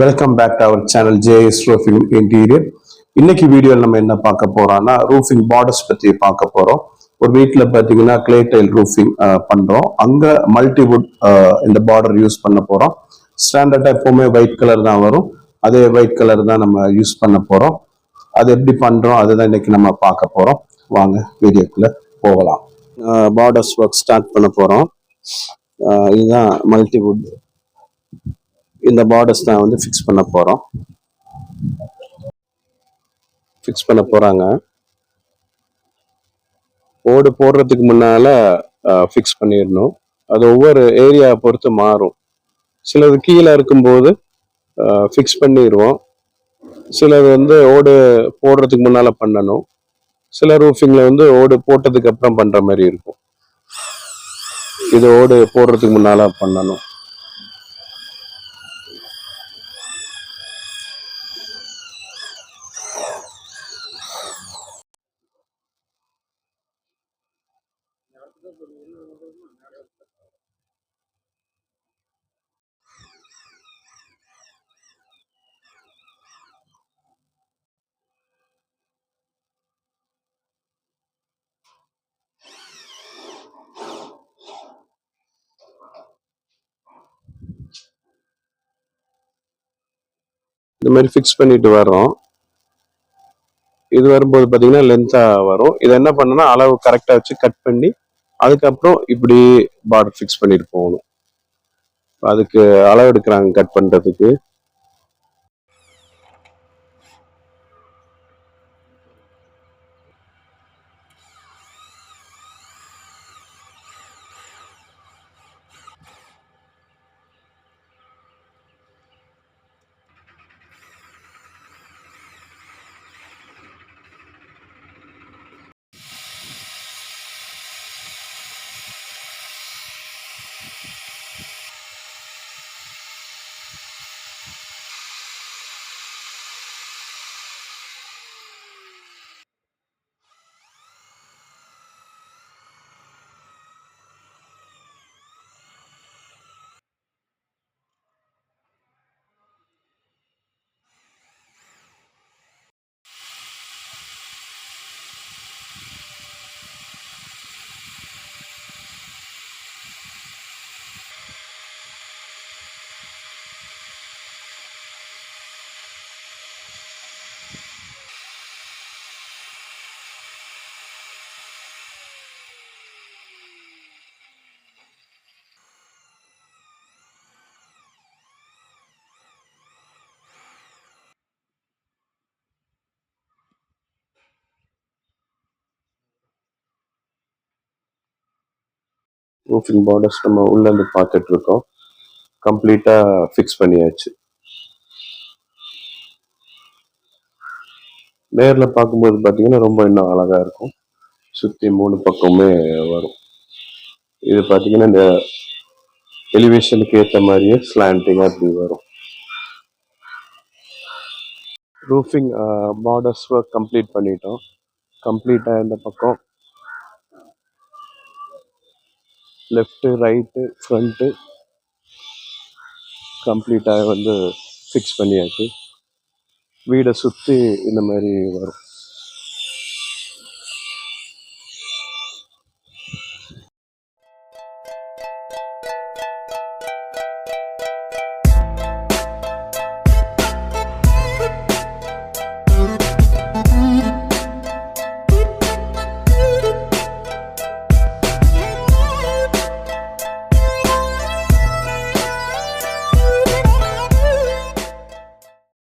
Welcome back to our channel JS roofing interior இன்னைக்கு வீடியோவில் நம்ம என்ன பார்க்க போறோம்னா ரூஃபிங் பார்டர்ஸ் பற்றி பார்க்க போறோம். ஒரு வீட்டில் பார்த்தீங்கன்னா கிளே டைல் ரூஃபிங் பண்றோம். அங்க மல்டிவுட் இந்த பார்டர் யூஸ் பண்ண போறோம். ஸ்டாண்டர்டாக எப்பவுமே ஒயிட் கலர் தான் வரும். அதே ஒயிட் கலர் தான் நம்ம யூஸ் பண்ண போறோம். அது எப்படி பண்றோம் அதுதான் இன்னைக்கு நம்ம பார்க்க போறோம். வாங்க வீடியோக்குள்ள போகலாம். பார்டர்ஸ் ஒர்க் ஸ்டார்ட் பண்ண போறோம். இதுதான் மல்டிவுட் இந்த பார்டர்ஸ் தான் வந்து ஃபிக்ஸ் பண்ண போகிறோம் ஃபிக்ஸ் பண்ண போகிறாங்க ஓடு போடுறதுக்கு முன்னால் ஃபிக்ஸ் பண்ணிடணும். அது ஒவ்வொரு ஏரியா பொறுத்து மாறும். சிலது கீழே இருக்கும்போது ஃபிக்ஸ் பண்ணிடுவோம். சிலது வந்து ஓடு போடுறதுக்கு முன்னால் பண்ணணும். சில ரூஃபிங்கில் வந்து ஓடு போட்டதுக்கு அப்புறம் பண்ணுற மாதிரி இருக்கும். இது ஓடு போடுறதுக்கு முன்னால் பண்ணணும். இந்த மாதிரி ஃபிக்ஸ் பண்ணிட்டு வர்றோம். இது வரும்போது பார்த்தீங்கன்னா லென்த்தாக வரும். இதை என்ன பண்ணணும்னா அளவு கரெக்டாக வச்சு கட் பண்ணி அதுக்கப்புறம் இப்படி பார்டர் ஃபிக்ஸ் பண்ணிட்டு போகணும். அதுக்கு அளவு எடுக்கிறாங்க கட் பண்ணுறதுக்கு ரூஃபிங் பார்டர்ஸ் நம்ம உள்ளேருந்து பார்த்துட்டு இருக்கோம் கம்ப்ளீட்டாக ஃபிக்ஸ் பண்ணியாச்சு. நேரில் பார்க்கும்போது பார்த்தீங்கன்னா ரொம்ப இன்னும் அழகாக இருக்கும். சுற்றி மூணு பக்கமே வரும். இது பார்த்தீங்கன்னா இந்த எலிவேஷனுக்கு ஏற்ற மாதிரியே ஸ்லாண்டிங்காக இப்படி வரும். ரூஃபிங் பார்டர்ஸ் ஒர்க் கம்ப்ளீட் பண்ணிட்டோம். கம்ப்ளீட்டாக இந்த பக்கம் லெஃப்ட்டு ரைட்டு ஃப்ரண்ட்டு கம்ப்ளீட்டாக வந்து ஃபிக்ஸ் பண்ணியாச்சு. வீடை சுற்றி இந்த மாதிரி வரும்.